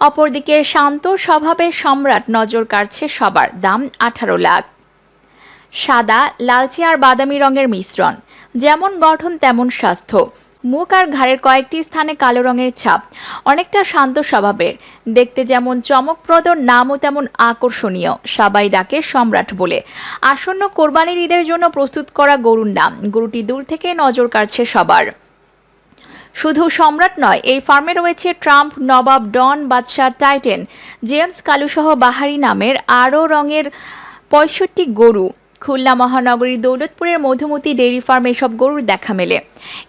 অপরদিকে শান্ত স্বভাবের সম্রাট নজর কাড়ছে সবার দাম আঠারো লাখ। সাদা, লালচে আর বাদামি রঙের মিশ্রণ। যেমন গঠন, তেমন স্বাস্থ্য। মুখ আর ঘাড়ের কয়েকটি স্থানে কালো রঙের ছাপ। অনেকটা শান্ত স্বভাবের। দেখতে যেমন চমকপ্রদ, নামও তেমন আকর্ষণীয়। সবাই ডাকে সম্রাট বলে। আসন্ন কোরবানির ঈদের জন্য প্রস্তুত করা গরুর নাম। গরুটি দূর থেকে নজর কাড়ছে সবার। শুধু সম্রাট নয়, এই ফার্মে রয়েছে ট্রাম্প, নবাব, ডন, বাদশাহ, টাইটেন। জেমস কালুসহ বাহারি নামের আরও রঙের পঁয়ষট্টি গরু। খুলনা মহানগরীর দৌলতপুরের মধুমতি ডেইরি ফার্ম এসব গরুর দেখা মেলে।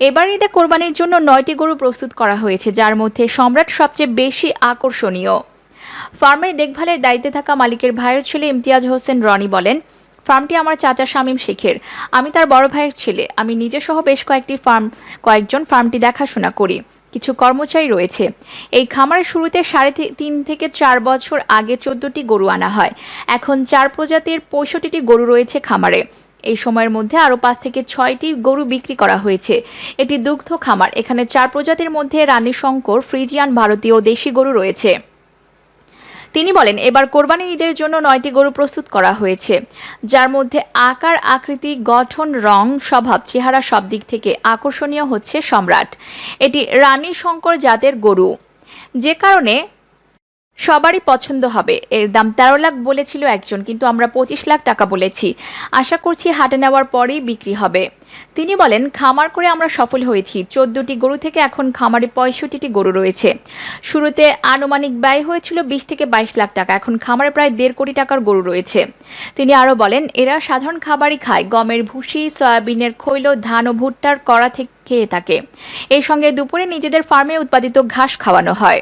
এবার ঈদে কোরবানির জন্য নয়টি গরু প্রস্তুত করা হয়েছে, যার মধ্যে সম্রাট সবচেয়ে বেশি আকর্ষণীয়। ফার্মের দেখভালের দায়িত্বে থাকা মালিকের ভাইয়ের ছেলে ইমতিয়াজ হোসেন রনি বলেন ফার্মটি আমার চাচা শামীম শেখের। আমি তার বড় ভাইয়ের ছেলে। আমি নিজে সহ বেশ কয়েকটি ফার্ম, কয়েকজন ফার্মটি দেখাশোনা করি। কিছু কর্মচারী রয়েছে। এই খামারের শুরুতে সাড়ে তিন থেকে চার বছর আগে চোদ্দটি গরু আনা হয়। এখন চার প্রজাতির পঁয়ষট্টিটি গরু রয়েছে খামারে। এই সময়ের মধ্যে আরও পাঁচ থেকে ছয়টি গরু বিক্রি করা হয়েছে। এটি দুগ্ধ খামার। এখানে চার প্রজাতির মধ্যে রানী শঙ্কর, ফ্রিজিয়ান ভারতীয় দেশি গরু রয়েছে। তিনি বলেন, এবার কোরবানি ঈদের জন্য নয়টি গরু প্রস্তুত করা হয়েছে, যার মধ্যে আকার, আকৃতি, গঠন, রং, স্বভাব, চেহারা সব দিক থেকে আকর্ষণীয় হচ্ছে সম্রাট। এটি রানী শঙ্কর জাতের গরু। যে কারণে সবারই পছন্দ হবে। এর দাম তেরো লাখ বলেছিল একজন, কিন্তু আমরা পঁচিশ লাখ টাকা বলেছি। আশা করছি হাটে নেওয়ার পরেই বিক্রি হবে। তিনি বলেন, খামার করে আমরা সফল হয়েছি। চোদ্দটি গরু থেকে এখন খামারে পঁয়ষট্টিটি গরু রয়েছে। শুরুতে আনুমানিক ব্যয় হয়েছিল বিশ থেকে বাইশ লাখ টাকা, এখন খামারে প্রায় দেড় কোটি টাকার গরু রয়েছে। তিনি আরও বলেন, এরা সাধারণ খাবারই খায়, গমের ভুসি, সয়াবিনের খৈল, ধান ও ভুট্টার কড়া থেকে খেয়ে থাকে। এর সঙ্গে দুপুরে নিজেদের ফার্মে উৎপাদিত ঘাস খাওয়ানো হয়।